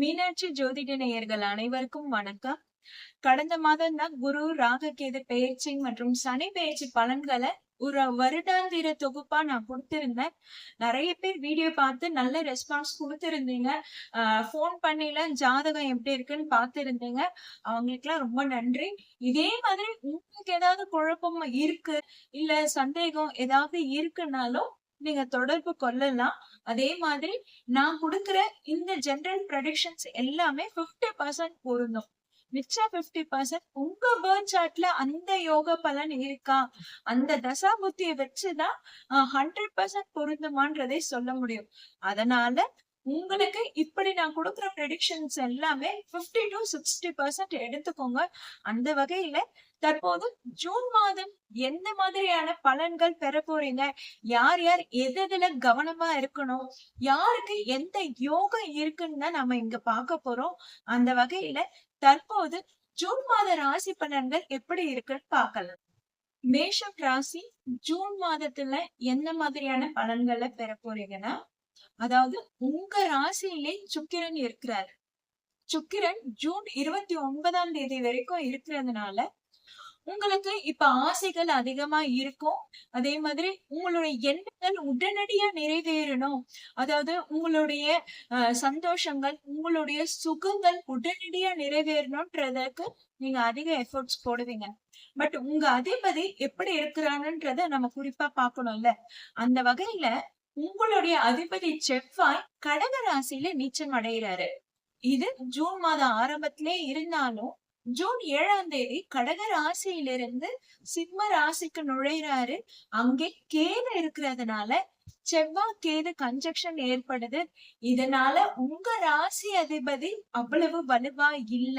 மீனாட்சி ஜோதிட நேயர்கள் அனைவருக்கும் வணக்கம். கடந்த மாதம் தான் குரு ராககேது பெயர்ச்சி மற்றும் சனி பெயர்ச்சி பலன்களை ஒரு வருடாந்திர தொகுப்பா நான் கொடுத்திருந்தேன். நிறைய பேர் வீடியோ பார்த்து நல்ல ரெஸ்பான்ஸ் கொடுத்திருந்தீங்க. ஃபோன் பண்ணில ஜாதகம் எப்படி இருக்குன்னு பார்த்திருந்தீங்க. அவங்களுக்குலாம் ரொம்ப நன்றி. இதே மாதிரி உங்களுக்கு ஏதாவது குழப்பம் இருக்கு இல்ல சந்தேகம் ஏதாவது இருக்குன்னாலும் நீங்க தொடர்பு கொள்ளலாம். அதே மாதிரி நான் கொடுக்குற இந்த ஜெனரல் ப்ரடிக்ஷன்ஸ் எல்லாமே 50% பர்சன்ட் பொருந்தும். மிச்சம் 50% பர்சன்ட் உங்க பேர்த் சார்ட்ல அந்த யோக பலன் இருக்கா? அந்த தசா புத்தியை வச்சுதான் ஹண்ட்ரட் பர்சன்ட் பொருந்துமான்றதை சொல்ல முடியும். அதனால உங்களுக்கு இப்படி நான் கொடுக்குற ப்ரெடிக்ஷன்ஸ் எல்லாமே 50 டு சிக்ஸ்டி பர்சன்ட் எடுத்துக்கோங்க. அந்த வகையில தற்போது ஜூன் மாதம் எந்த மாதிரியான பலன்கள் பெற போறீங்க? யார் யார் எது எதுல கவனமா இருக்கணும்? யாருக்கு எந்த யோகம் இருக்குன்னு தான் நம்ம இங்க பார்க்க போறோம். அந்த வகையில தற்போது ஜூன் மாத ராசி பலன்கள் எப்படி இருக்குன்னு பார்க்கலாம் மேஷம் ராசி ஜூன் மாதத்துல எந்த மாதிரியான பலன்களை பெற போறீங்கன்னா அதாவது உங்க ராசியிலே சுக்கிரன் இருக்கிறார். சுக்கிரன் ஜூன் இருபத்தி ஒன்பதாம் தேதி வரைக்கும் இருக்கிறதுனால உங்களுக்கு இப்ப ஆசைகள் அதிகமா இருக்கும். அதே மாதிரி உங்களுடைய எண்ணங்கள் உடனடியா நிறைவேறணும். அதாவது உங்களுடைய அஹ், சந்தோஷங்கள் உங்களுடைய சுகங்கள் உடனடியா நிறைவேறணும்ன்றதுக்கு நீங்க அதிக எஃபர்ட்ஸ் போடுவீங்க. பட் உங்க அதிபதி எப்படி இருக்கிறாங்கன்றத நம்ம குறிப்பா பார்க்கணும்ல. அந்த வகையில உங்களுடைய அதிபதி செவ்வாய் கடக ராசியில நீச்சம் அடைகிறாரு இது ஜூன் மாதம் ஆரம்பத்திலே இருந்தாலும் ஜூன் ஏழாம் தேதி கடக ராசியிலிருந்து சிம்ம ராசிக்கு நுழைறாரு அங்கே கேது இருக்கிறதுனால செவ்வாய் கேது கன்ஜெக்ஷன் ஏற்படுது. இதனால உங்க ராசி அதிபதி அவ்வளவு வலுவா இல்ல.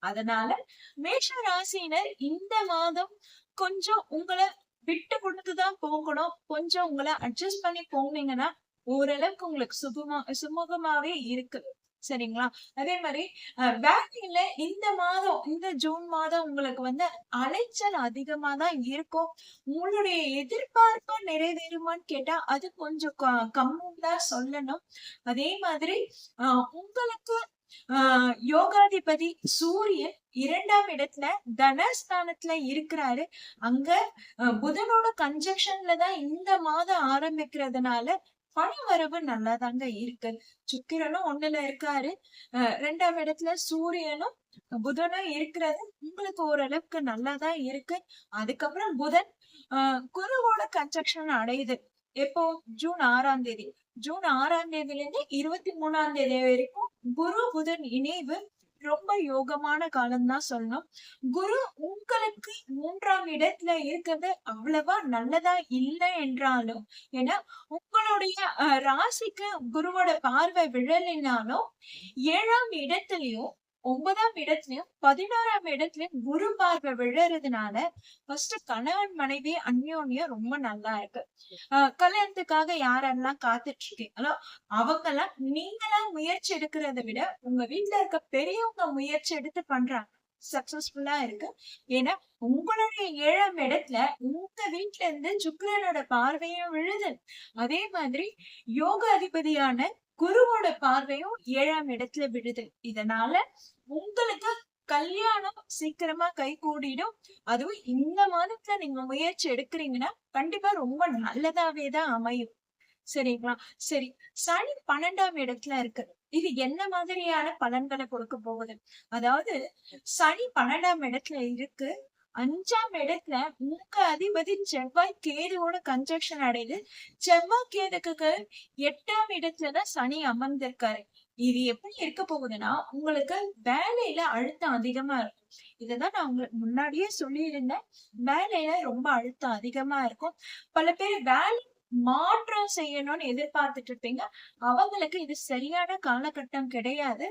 அதனால மேஷ ராசியினர் இந்த மாதம் கொஞ்சம் உங்களை விட்டு கொடுத்துதான் போகணும். கொஞ்சம் உங்களை அட்ஜஸ்ட் பண்ணி போனீங்கன்னா ஓரளவுக்கு உங்களுக்கு சுகமா சுமூகமாவே இருக்கு. சரிங்களா? அதே மாதிரி வேலையில இந்த மாதம் இந்த ஜூன் மாதம் உங்களுக்கு வந்து அலைச்சல் அதிகமா தான் இருக்கும். உங்களுடைய எதிர்பார்ப்பு நிறைவேறுமான்னு கேட்டா அது கொஞ்சம் கம்முன்னு தான் சொல்லணும். அதே மாதிரி உங்களுக்கு ஆஹ் யோகாதிபதி சூரியன் இரண்டாம் இடத்துல தனஸ்தானத்துல இருக்கிறாரு. அங்க அஹ், புதனோட கன்ஜெக்ஷன்ல தான் இந்த மாதம் ஆரம்பிக்கிறதுனால பண வரவு நல்லாதாங்க இருக்கு. சுக்கிரனும் ஒண்ணுல இருக்காரு. ரெண்டாம் இடத்துல சூரியனும் புதனும் இருக்கிறது. உங்களுக்கு ஓரளவுக்கு நல்லாதான் இருக்கு. அதுக்கப்புறம் புதன் ஆஹ் குருவோட கன்ஸ்ட்ரக்ஷன் அடையுது. எப்போ? ஜூன் ஆறாம் தேதி. ஜூன் ஆறாம் தேதியில இருந்து இருபத்தி மூணாம் தேதி வரைக்கும் குரு புதன் இணைவு ரொம்ப யோகமான காலம் தான் சொல்லணும். குரு உங்களுக்கு மூன்றாம் இடத்துல இருக்கிறது அவ்வளவா நல்லதா இல்லை என்றாலும் ஏன்னா உங்களுடைய ராசிக்கு குருவோட பார்வை விழலினாலும் ஏழாம் இடத்துலயும் ஒன்பதாம் இடத்துலயும் பதினோராம் இடத்துலயும் குரு பார்வை விழுறதுனால ஃபர்ஸ்ட் கணவன் மனைவி அந்யோன்யம் ரொம்ப நல்லா இருக்கு. ஆஹ் கல்யாணத்துக்காக யாரெல்லாம் காத்துட்டு இருக்கீங்களோ அவங்கெல்லாம் நீங்களா முயற்சி எடுக்கிறத விட உங்க வீட்டுல இருக்க பெரியவங்க முயற்சி எடுத்து பண்றாங்க. சக்சஸ்ஃபுல்லா இருக்கு. ஏன்னா உங்களுடைய ஏழாம் இடத்துல உங்க வீட்டுல இருந்து சுக்கரனோட பார்வையும் விழுது. அதே மாதிரி யோக அதிபதியான குருவோட பார்வையும் ஏழாம் இடத்துல விழுது. இதனால உங்களுக்கு கல்யாணம் சீக்கிரமா கை கூடிடும். அதுவும் இந்த மாதத்துல நீங்க முயற்சி எடுக்கிறீங்கன்னா கண்டிப்பா ரொம்ப நல்லதாவே தான் அமையும். சரிங்களா? சரி சனி பன்னெண்டாம் இடத்துல இருக்கு. இது என்ன மாதிரியான பலன்களை கொடுக்க போகுது? அதாவது சனி பன்னெண்டாம் இடத்துல இருக்கு. அஞ்சாம் இடத்துல உங்க அதிபதி செவ்வாய் கேதுவோட கன்ஜெக்ஷன் அடையுது. செவ்வாய் கேதுக்கு எட்டாம் இடத்துலதான் சனி அமர்ந்திருக்காரு. இது எப்படி இருக்க போகுதுன்னா உங்களுக்கு வேலையில அழுத்தம் அதிகமா இருக்கும். இததான் நான் உங்களுக்கு முன்னாடியே சொல்லியிருந்தேன். வேலையில ரொம்ப அழுத்தம் அதிகமா இருக்கும். பல பேர் வேலை மாற்றம் செய்யணும்னு எதிர்பார்த்துட்டு இருப்பீங்க அவங்களுக்கு இது சரியான காலகட்டம் கிடையாது.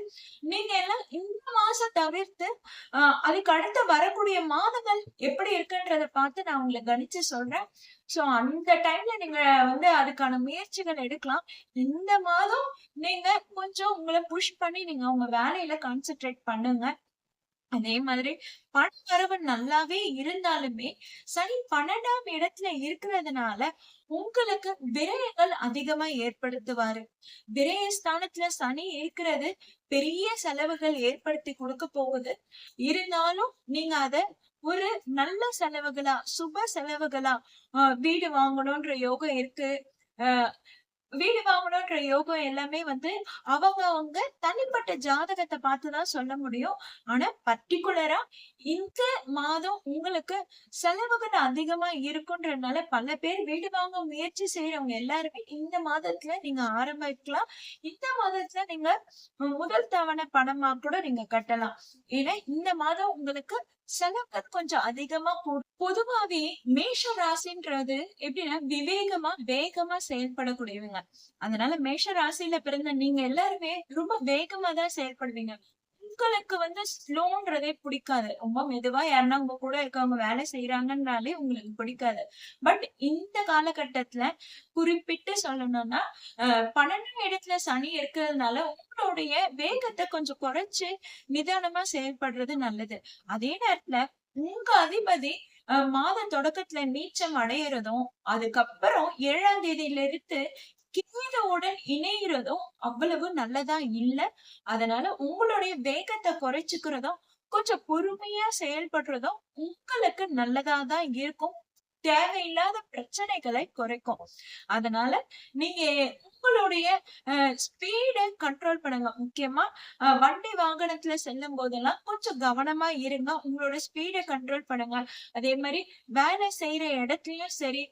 நீங்க எல்லாம் இந்த மாசம் தவிர்த்து ஆஹ் அதுக்கு அடுத்து வரக்கூடிய மாதங்கள் எப்படி இருக்குன்றத பார்த்து நான் உங்களை கணிச்சு சொல்றேன். சோ அந்த டைம்ல நீங்க வந்து அதுக்கான முயற்சிகள் எடுக்கலாம். இந்த மாதம் நீங்க கொஞ்சம் உங்களை புஷ் பண்ணி நீங்க உங்க வேலையில கான்சென்ட்ரேட் பண்ணுங்க. அதே மாதிரி பண வரவு நல்லாவே இருந்தாலுமே சனி பன்னெண்டாம் இடத்துல இருக்கிறதுனால உங்களுக்கு விரயங்கள் அதிகமா ஏற்படுத்துவாரு. விரய ஸ்தானத்துல சனி இருக்கிறது பெரிய செலவுகள் ஏற்படுத்தி கொடுக்க போகுது. இருந்தாலும் நீங்க அத ஒரு நல்ல செலவுகளா சுப செலவுகளா வீடு வாங்கணும்ன்ற யோகம் இருக்கு. வீடு வாங்கணும்ன்ற யோகம் எல்லாமே வந்து அவங்க அவங்க தனிப்பட்ட ஜாதகத்தை பார்த்துதான் சொல்ல முடியும். ஆனா பர்டிகுலரா இந்த மாதம் உங்களுக்கு செலவுகள் அதிகமா இருக்குன்றதுனால பல பேர் வீடு வாங்க முயற்சி செய்யறவங்க எல்லாருமே இந்த மாதத்துல நீங்க ஆரம்பிக்கலாம். இந்த மாதத்துல நீங்க முதல் தவணை பணமா கூட நீங்க கட்டலாம். ஏன்னா இந்த மாதம் உங்களுக்கு செலவுகள் கொஞ்சம் அதிகமா பொதுவாவே மேஷ ராசின்றது எப்படின்னா விவேகமா வேகமா செயல்படக்கூடியவங்க. அதனால மேஷ ராசியில பிறந்த நீங்க எல்லாருமே ரொம்ப வேகமா தான் செயல்படுவீங்க. உங்களுக்கு வந்து ஸ்லோன்றதே பிடிக்காது. ரொம்ப மெதுவா யாருன்னா உங்க கூட இருக்கவங்க வேலை செய்யறாங்கன்னாலே உங்களுக்கு பிடிக்காது. பட் இந்த காலகட்டத்துல குறிப்பிட்டு சொல்லணும்னா அஹ் பன்னெண்டாம் இடத்துல சனி இருக்கிறதுனால உங்களுடைய வேகத்தை கொஞ்சம் குறைச்சு நிதானமா செயல்படுறது நல்லது. அதே நேரத்துல உங்க அதிபதி அஹ் மாத தொடக்கத்துல நீச்சம் அடையிறதும் அதுக்கப்புறம் ஏழாம் தேதியில இருந்து கேதுவுடன் இணைகிறதும் அவ்வளவு நல்லதா இல்ல. அதனால உங்களுடைய வேகத்தை குறைச்சுக்கிறதும் கொஞ்சம் பொறுமையா செயல்படுறதும் உங்களுக்கு நல்லதா தான் இருக்கும். தேவையில்லாத பிரச்சனைகளை குறைக்கும். அதனால நீங்க உங்களுடைய ஸ்பீடை கண்ட்ரோல் பண்ணுங்க. முக்கியமா வண்டி வாகனத்துல செல்லும் போதெல்லாம் கொஞ்சம் கவனமா இருங்க. உங்களோட ஸ்பீடை கண்ட்ரோல் பண்ணுங்க. அதே மாதிரி வேலை செய்யற இடத்துலயும் சரி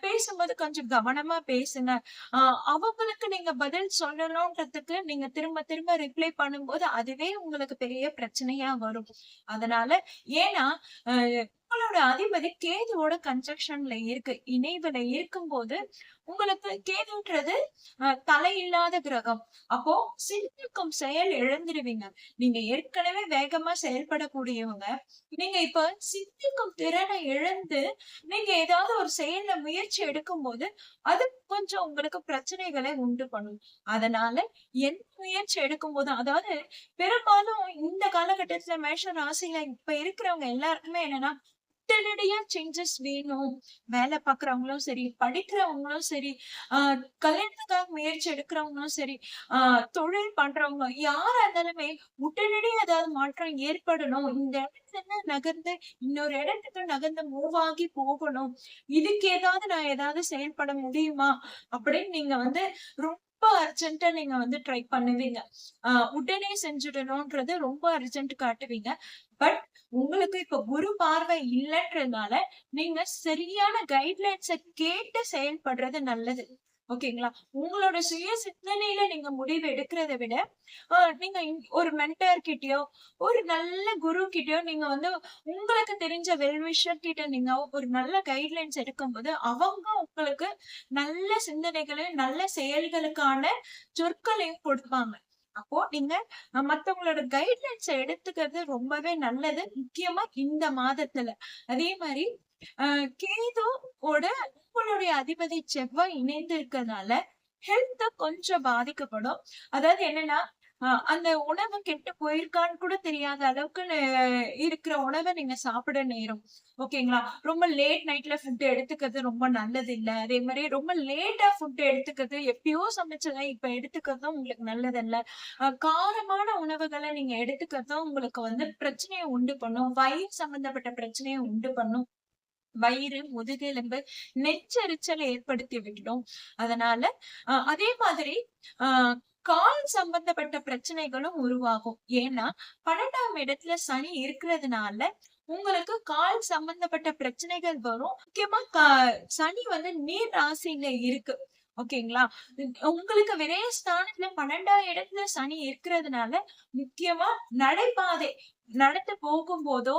பேசும்போது கொஞ்சம் கவனமா பேசுங்க. ஆஹ் அவங்களுக்கு நீங்க பதில் சொல்லணும்ன்றதுக்கு நீங்க திரும்ப திரும்ப ரிப்ளை பண்ணும்போது அதுவே உங்களுக்கு பெரிய பிரச்சனையா வரும். அதனால ஏன்னா உங்களோட அதிபதி கேதுவோட கன்ஜெக்ஷன்ல இருக்கு. இணைவுல இருக்கும்போது உங்களுக்கு கேதுன்றது தலை தலையில்லாத கிரகம். அப்போ சிந்திக்கும் செயல் இழந்துடுவீங்க நீங்க ஏற்கனவே வேகமா செயல்படக்கூடியவங்க. நீங்க இப்ப சிந்திக்கும் திறனை இழந்து நீங்க ஏதாவது ஒரு செயல்ல முயற்சி எடுக்கும் போது அது கொஞ்சம் உங்களுக்கு பிரச்சனைகளை உண்டு பண்ணும். அதனால எந்த முயற்சி எடுக்கும் போதும் அதாவது பெரும்பாலும் இந்த காலகட்டத்துல மேஷ ராசியில இப்ப இருக்கிறவங்க எல்லாருக்குமே என்னன்னா உடனடியா சேஞ்சஸ் வேணும். வேலை பாக்குறவங்களும் சரி படிக்கிறவங்களும் சரி ஆஹ் கல்யாணத்துக்காக முயற்சி எடுக்கிறவங்களும் சரி ஆஹ் தொழில் பண்றவங்க யாரா இருந்தாலுமே உடனடியா ஏதாவது மாற்றம் ஏற்படணும். இந்த இடத்துல நகர்ந்து இன்னொரு இடத்துக்கு நகர்ந்து மூவ் ஆகி போகணும். இதுக்கு ஏதாவது நான் ஏதாவது செயல்பட முடியுமா? அப்படின்னு நீங்க வந்து ரொம்ப ரொம்ப அர்ஜென்ட்டா நீங்க வந்து ட்ரை பண்ணுவீங்க. ஆஹ் உடனே செஞ்சிடணும்ன்றது ரொம்ப அர்ஜென்ட் காட்டுவீங்க. பட் உங்களுக்கு இப்ப குரு பார்வை இல்லைன்றதுனால நீங்க சரியான கைட்லைன்ஸ கேட்டு செயல்படுறது நல்லது. ஓகேங்களா? உங்களோட சுய சிந்தனையில நீங்க முடிவு எடுக்கிறத விட நீங்க ஒரு மென்டர் கிட்டயோ ஒரு நல்ல குரு கிட்டயோ நீங்க வந்து உங்களுக்கு தெரிஞ்ச வெல்விஷர் கிட்ட நீங்க ஒரு நல்ல கைட்லைன்ஸ் எடுக்கும்போது அவங்க உங்களுக்கு நல்ல சிந்தனைகளையும் நல்ல செயல்களுக்கான சொற்களையும் கொடுப்பாங்க. அப்போ நீங்க மத்தவங்களோட கைட்லைன்ஸ் எடுத்துக்கிறது ரொம்பவே நல்லது. முக்கியமா இந்த மாதத்துல. அதே மாதிரி ஆஹ் ஓட உங்களுடைய அதிபதி செவ்வாய் இணைந்து இருக்கிறதுனால ஹெல்த் கொஞ்சம் பாதிக்கப்படும். அதாவது என்னன்னா அந்த உணவு கெட்டு போயிருக்கான்னு கூட தெரியாத அளவுக்கு இருக்கிற உணவை நீங்க சாப்பிட நேரும். ஓகேங்களா? ரொம்ப லேட் நைட்ல ஃபுட் எடுத்துக்கிறது ரொம்ப நல்லது இல்ல அதே மாதிரி ரொம்ப லேட்டா ஃபுட் எடுத்துக்கிறது எப்பயோ சமைச்சதை இப்ப எடுத்துக்கிறதும் உங்களுக்கு நல்லது இல்ல காரமான உணவுகளை நீங்க எடுத்துக்கிறதும் உங்களுக்கு வந்து பிரச்சனையை உண்டு பண்ணும். வயிறு சம்பந்தப்பட்ட பிரச்சனையை உண்டு பண்ணும். வயிறு முதுகெலும்பு நெஞ்செரிச்சலை ஏற்படுத்தி விடும். அதனால அதே மாதிரி ஆஹ் கால் சம்பந்தப்பட்ட பிரச்சனைகளும் உருவாகும். ஏன்னா பன்னெண்டாம் இடத்துல சனி இருக்கிறதுனால உங்களுக்கு கால் சம்பந்தப்பட்ட பிரச்சனைகள் வரும். முக்கியமா சனி வந்து நீர் ராசியில இருக்கு. ஓகேங்களா? உங்களுக்கு விரைய ஸ்தானத்துல பன்னெண்டாம் இடத்துல சனி இருக்கிறதுனால முக்கியமா நடைபாதை நடந்து போகும்போதோ போதோ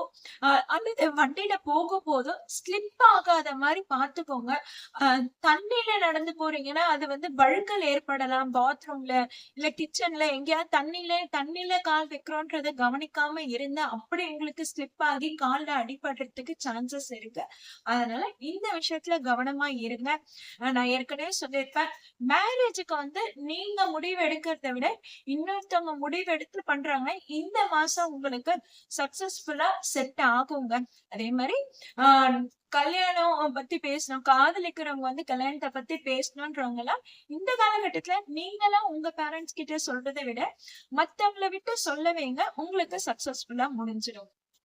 அல்லது வண்டியில போகும்போதோ ஸ்லிப் ஆகாத மாதிரி பாத்துக்கோங்க தண்ணியில நடந்து போறீங்கன்னா அது வந்து வழுக்கல் ஏற்படலாம். பாத்ரூம்ல இல்ல கிச்சன்ல எங்கேயாவது தண்ணியில தண்ணியில கால் வைக்கிறோன்றத கவனிக்காம இருந்தா அப்படி உங்களுக்கு ஸ்லிப் ஆகி கால்ல அடிபடுறதுக்கு சான்சஸ் இருக்கு. அதனால இந்த விஷயத்துல கவனமா இருங்க. நான் ஏற்கனவே சொல்லியிருப்பேன். மேரேஜுக்கு வந்து நீங்க முடிவு எடுக்கிறத விட இன்னொருத்தவங்க முடிவு எடுத்து பண்றாங்க. இந்த மாசம் உங்களுக்கு சக்சஸ்ஃபுல்லா செட் ஆகுங்க. அதே மாதிரி ஆஹ் கல்யாணம் பத்தி பேசணும் காதலிக்கிறவங்க வந்து கல்யாணத்தை பத்தி பேசணும்ன்றவங்க எல்லாம் இந்த காலகட்டத்துல நீங்களா உங்க பேரண்ட்ஸ் கிட்ட சொல்றதை விட மத்தவங்களை விட்டு சொல்ல வைங்க உங்களுக்கு சக்சஸ்ஃபுல்லா முடிஞ்சிடும்.